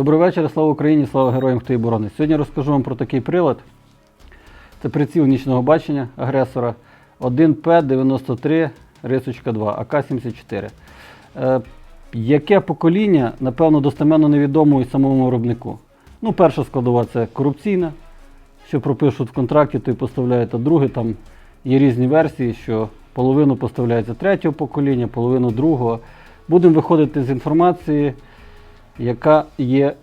Добрий вечір, слава Україні, слава героям, хто і боронить. Сьогодні розкажу вам про такий прилад. Це приціл нічного бачення агресора 1П93 рисочка 2 АК-74. Е, яке покоління, напевно, достеменно невідомо і самому виробнику. Ну, перша складова це корупційна, що пропишуть в контракті, то і поставляють, а друге там є різні версії, що половину поставляється третього покоління, половину другого. Будемо виходити з інформації, яка є,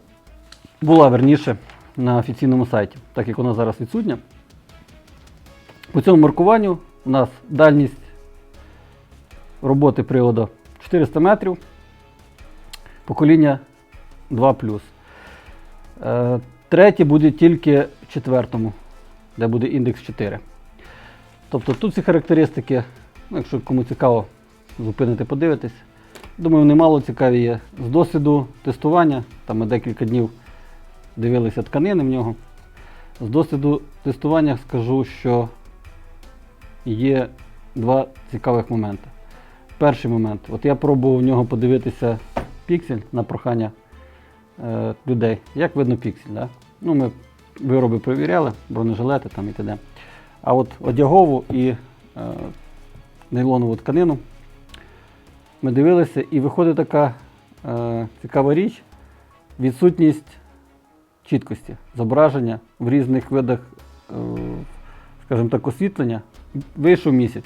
була верніше на офіційному сайті, так як вона зараз відсутня. По цьому маркуванню у нас дальність роботи приладу 400 метрів, покоління 2. Е, Третє буде тільки в четвертому, де буде індекс 4. Тобто тут ці характеристики, ну, якщо кому цікаво, зупинити, подивитись. Думаю, вони мало цікаві є. З досвіду тестування, там ми декілька днів дивилися тканини в нього. З досвіду тестування скажу, що є два цікавих моменти. Перший момент, от я пробував в нього подивитися піксель на прохання е, людей. Як видно піксель? Да? Ну, ми вироби перевіряли, бронежилети там і т.д. А от одягову і е, нейлонову тканину ми дивилися, і виходить така е, цікава річ, відсутність чіткості зображення в різних видах, е, скажімо так, освітлення. Вийшов місяць.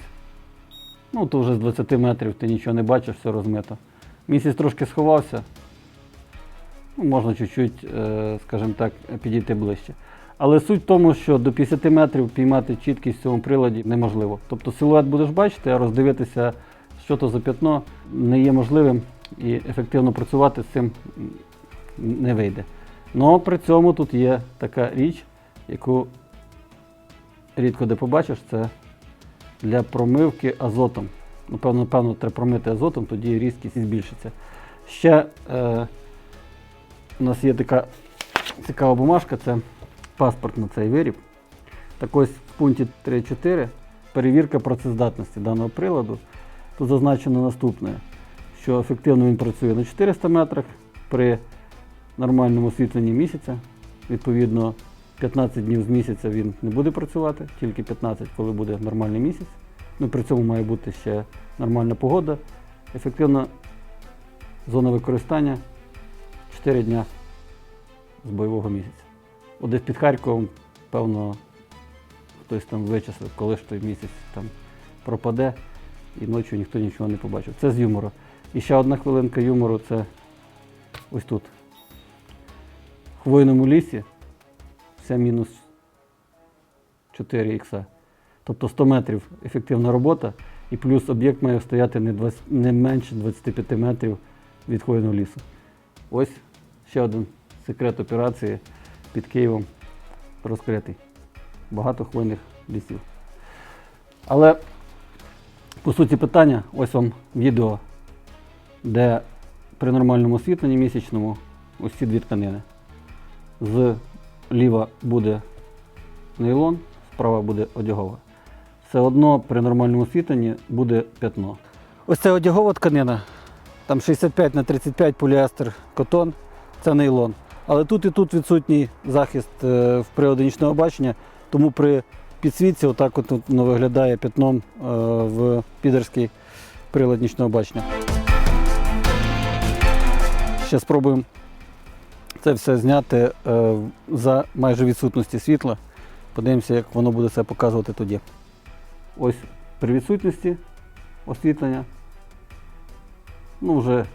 Ну, то вже з 20 метрів ти нічого не бачиш, все розмито. Місяць трошки сховався. Ну, можна чуть-чуть, е, скажімо так, підійти ближче. Але суть в тому, що до 50 метрів піймати чіткість в цьому приладі неможливо. Тобто силует будеш бачити, а роздивитися, що то за п'ятно, не є можливим і ефективно працювати з цим не вийде. Но при цьому тут є така річ, яку рідко де побачиш, це для промивки азотом. Напевно, напевно, треба промити азотом, тоді різкість збільшиться. Ще е, у нас є така цікава бумажка, це паспорт на цей виріб. Так ось в пункті 3.4 перевірка працездатності даного приладу. Тут зазначено наступне, що ефективно він працює на 400 метрах при нормальному освітленні місяця. Відповідно, 15 днів з місяця він не буде працювати, тільки 15, коли буде нормальний місяць. Ну, при цьому має бути ще нормальна погода. Ефективна зона використання 4 дня з бойового місяця. От десь під Харковом, певно, хтось там вичислив, коли ж той місяць там пропаде і ночі ніхто нічого не побачив. Це з юмору. І ще одна хвилинка юмору це ось тут. В хвойному лісі це мінус 4 ікса. Тобто 100 метрів ефективна робота, і плюс об'єкт має стояти не, 20, не менше 25 метрів від хвойного лісу. Ось ще один секрет операції під Києвом розкритий. Багато хвойних лісів. Але по суті питання, ось вам відео, де при нормальному освітленні місячному ось дві тканини. Зліва буде нейлон, справа буде одягова. Все одно при нормальному освітленні буде п'ятно. Ось це одягова тканина. Там 65 на 35 поліестер котон, це нейлон. Але тут і тут відсутній захист е, в приладі нічного бачення, тому при підсвітці отак от воно виглядає п'ятном е, в підерський прилад нічного бачення. Ще спробуємо це все зняти е, за майже відсутності світла. Подивимося, як воно буде себе показувати тоді. Ось при відсутності освітлення. Ну, вже,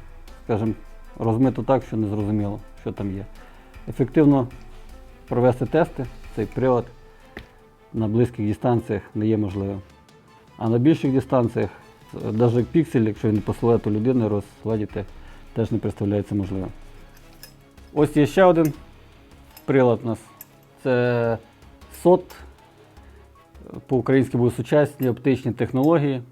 скажімо, розмито так, що не зрозуміло, що там є. Ефективно провести тести, цей прилад на близьких дистанціях не є можливим. А на більших дистанціях, навіть піксель, якщо він по силуету людини розгладіти, теж не представляється можливим. Ось є ще один прилад у нас. Це СОТ. По-українськи будуть сучасні оптичні технології.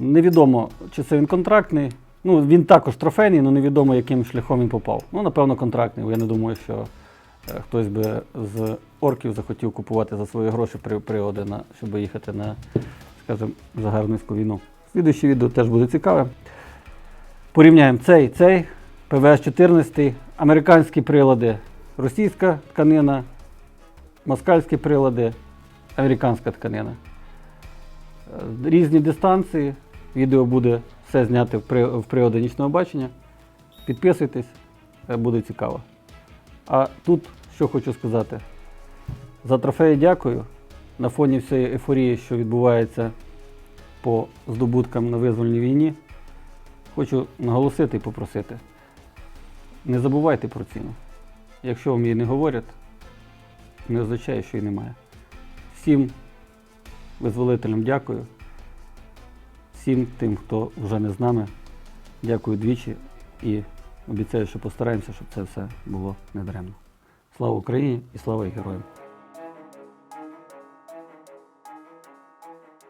Невідомо, чи це він контрактний. Ну, він також трофейний, але невідомо, яким шляхом він попав. Ну, напевно, контрактний. бо Я не думаю, що хтось би з орків захотів купувати за свої гроші при- на, щоб їхати на, скажімо, загарбницьку війну. Слідуюче відео теж буде цікаве. Порівняємо цей, цей ПВС-14, американські прилади, російська тканина, москальські прилади, американська тканина. Е, Різні дистанції. Відео буде все зняти в при- в приводі нічного бачення. Підписуйтесь, е, буде цікаво. А тут що хочу сказати. За трофеї дякую. На фоні всієї ейфорії, що відбувається по здобуткам на визвольній війні, хочу наголосити і попросити. Не забувайте про ціну. Якщо вам її не говорять, не означає, що її немає. Всім визволителям дякую. Всім тим, хто вже не з нами, дякую двічі і обіцяю, що постараємося, щоб це все було недаремно. Слава Україні і слава героям!